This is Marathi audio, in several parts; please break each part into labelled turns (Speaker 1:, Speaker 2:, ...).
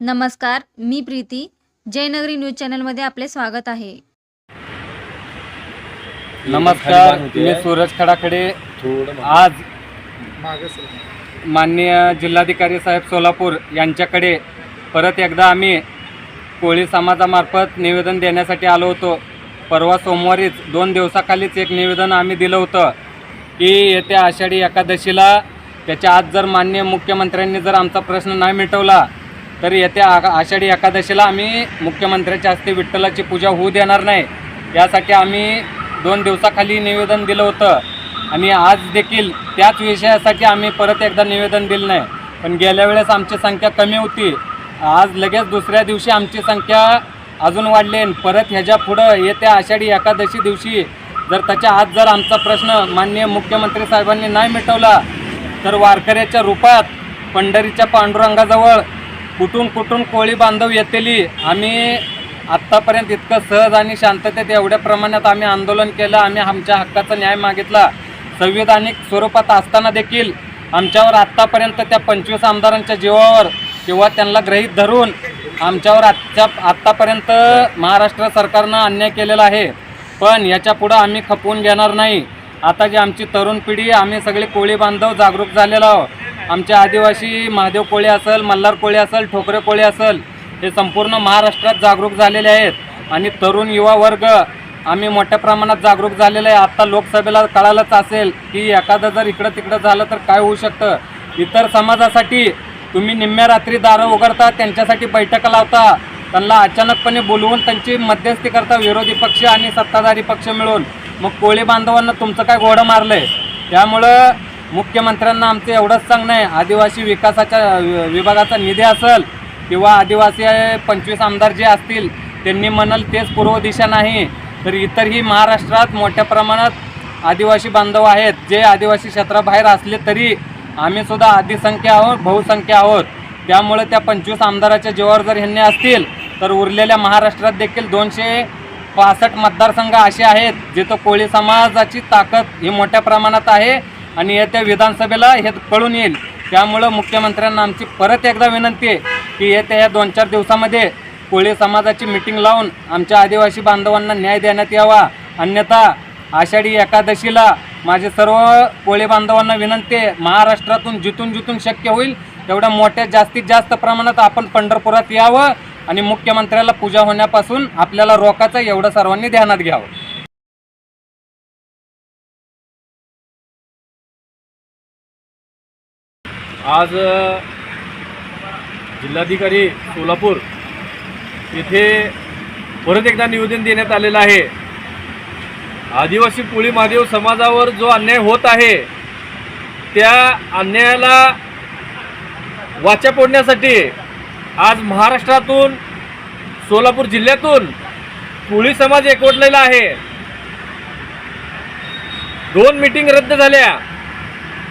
Speaker 1: नमस्कार मी प्रीती. जयनगरी न्यूज चॅनलमध्ये आपले स्वागत आहे.
Speaker 2: नमस्कार मी सूरज खडाखडे. आज माननीय जिल्हाधिकारी साहेब सोलापूर यांच्याकडे परत एकदा आम्ही कोळी समाजामार्फत निवेदन देण्यासाठी आलो होतो. परवा सोमवारीच दोन दिवसाखालीच एक निवेदन आम्ही दिलं होतं की येत्या आषाढी एकादशीला त्याच्या आज जर माननीय मुख्यमंत्र्यांनी जर आमचा प्रश्न नाही मिटवला तर येत्या आ- आषाढी एकादशीला आम्ही मुख्यमंत्र्याच्या हस्ते विठ्ठलाची पूजा होऊ देणार नाही. यासाठी आम्ही दोन दिवसाखाली निवेदन दिलं होतं. आणि आज देखील त्याच विषयासाठी आम्ही परत एकदा निवेदन दिलं नाही. पण गेल्या वेळेस आमची संख्या कमी होती. आज लगेच दुसऱ्या दिवशी आमची संख्या अजून वाढली आणि परत ह्याच्या पुढं येत्या आषाढी एकादशी दिवशी जर त्याच्या आज जर आमचा प्रश्न माननीय मुख्यमंत्री साहेबांनी नाही मिटवला तर वारकऱ्याच्या रूपात पंढरीच्या पांडुरंगाजवळ कुठून कुठून कोळी बांधव येतेली आम्ही आत्तापर्यंत इतकं सहज आणि शांततेत एवढ्या प्रमाणात आम्ही आंदोलन केलं आम्ही आमच्या हक्काचा न्याय मागितला. संविधानिक स्वरूपात असताना देखील आमच्यावर आत्तापर्यंत त्या पंचवीस आमदारांच्या जीवावर किंवा त्यांना ग्रहीत धरून आमच्यावर आजच्या आत्तापर्यंत महाराष्ट्र सरकारनं अन्याय केलेला आहे. पण याच्या पुढं आम्ही खपवून घेणार नाही. आता जी आमची तरुण पिढी आम्ही सगळे कोळी बांधव जागरूक झालेलो आहोत. आमच्या आदिवासी महादेव कोळी असेल मल्हार कोळी असेल ठोकरे कोळी असेल हे संपूर्ण महाराष्ट्रात जागरूक झालेले आहेत. आणि तरुण युवा वर्ग आम्ही मोठ्या प्रमाणात जागरूक झालेले आहे. आत्ता लोकसभेला कळालंच असेल की एखादं जर इकडं तिकडं झालं तर काय होऊ शकतं? इतर समाजासाठी तुम्ही निम्म्या रात्री दारं उघडता त्यांच्यासाठी बैठका लावता त्यांना अचानकपणे बोलवून त्यांची मध्यस्थी करता विरोधी पक्ष आणि सत्ताधारी पक्ष मिळून. मग कोळी बांधवांना तुमचं काय घोडं मारलं आहे त्यामुळं मुख्यमंत्र्यांना आमचं एवढंच सांगणं आहे. आदिवासी विकासाच्या वि- विभागाचा निधी असेल किंवा आदिवासी पंचवीस आमदार जे असतील त्यांनी म्हणाल तेच पूर्व दिशा नाही. तर इतरही महाराष्ट्रात मोठ्या प्रमाणात आदिवासी बांधव आहेत. जे आदिवासी क्षेत्राबाहेर असले तरी आम्ही सुद्धा आदिसंख्या आहोत बहुसंख्या आहोत. त्यामुळे त्या पंचवीस आमदाराच्या जीवावर जर ह्यांनी असतील तर उरलेल्या महाराष्ट्रात देखील दोनशे पासष्ट मतदारसंघ असे आहेत जिथं कोळी समाजाची ताकद ही मोठ्या प्रमाणात आहे. आणि येत्या विधानसभेला हे कळून येईल. त्यामुळं मुख्यमंत्र्यांना आमची परत एकदा विनंती आहे की येत्या या दोन चार दिवसामध्ये कोळी समाजाची मिटिंग लावून आमच्या आदिवासी बांधवांना न्याय देण्यात यावा. अन्यथा आषाढी एकादशीला माझे सर्व कोळी बांधवांना विनंती आहे महाराष्ट्रातून जिथून जिथून शक्य होईल तेवढ्या मोठ्या जास्तीत जास्त प्रमाणात आपण पंढरपुरात यावं आणि मुख्यमंत्र्याला पूजा होण्यापासून आपल्याला रोखाचं एवढं सर्वांनी ध्यानात घ्यावं.
Speaker 3: आज जिल्हाधिकारी सोलापूर येथे परत एकदा निवेदन देण्यात आलेलं आहे. आदिवासी कोळी महादेव समाजावर जो अन्याय होत आहे त्या अन्यायाला वाचा फोडण्यासाठी आज महाराष्ट्रातून सोलापूर जिल्ह्यातून कोळी समाज एकवटलेला आहे. दोन मिटिंग रद्द झाल्या.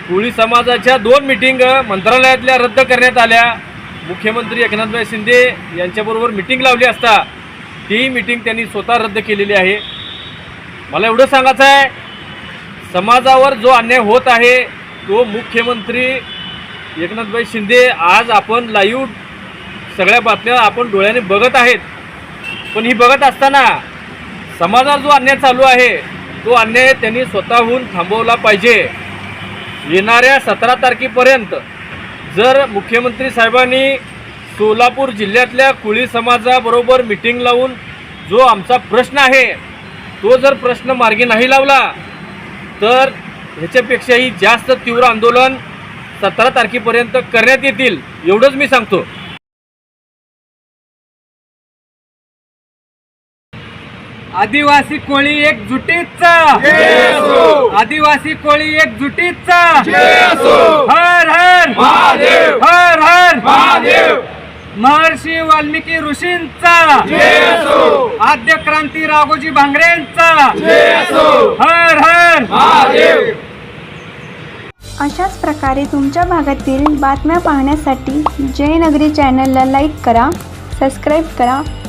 Speaker 3: कोळी समाजाच्या दोन मिटिंग मंत्रालयातल्या रद्द करण्यात आल्या. मुख्यमंत्री एकनाथभाई शिंदे यांच्याबरोबर मिटिंग लावली असता ती मिटिंग त्यांनी स्वतः रद्द केलेली आहे. मला एवढं सांगायचं आहे समाजावर जो अन्याय होत आहे तो मुख्यमंत्री एकनाथभाई शिंदे आज आपण लाईव्ह सगळ्या बातम्या आपण डोळ्याने बघत आहेत. पण ही बघत असताना समाजावर जो अन्याय चालू आहे तो अन्याय त्यांनी स्वतःहून थांबवला पाहिजे. येणाऱ्या सतरा तारखेपर्यंत जर मुख्यमंत्री साहेबांनी सोलापूर जिल्ह्यातल्या कोळी समाजाबरोबर मिटिंग लावून जो आमचा प्रश्न आहे तो जर प्रश्न मार्गी नाही लावला तर ह्याच्यापेक्षाही जास्त तीव्र आंदोलन सतरा तारखेपर्यंत करण्यात येतील एवढंच मी सांगतो.
Speaker 2: आदिवासी कोळी एक जुटीचा. आदिवासी कोळी एक जुटीचा. हर हर. हर हर. महर्षी वाल्मिकी ऋषींचा. आद्य क्रांती राघोजी भांगरेंचा. हर हर.
Speaker 4: अशाच प्रकारे तुमच्या भागातील बातम्या पाहण्यासाठी जयनगरी चॅनलला लाईक करा सबस्क्राईब करा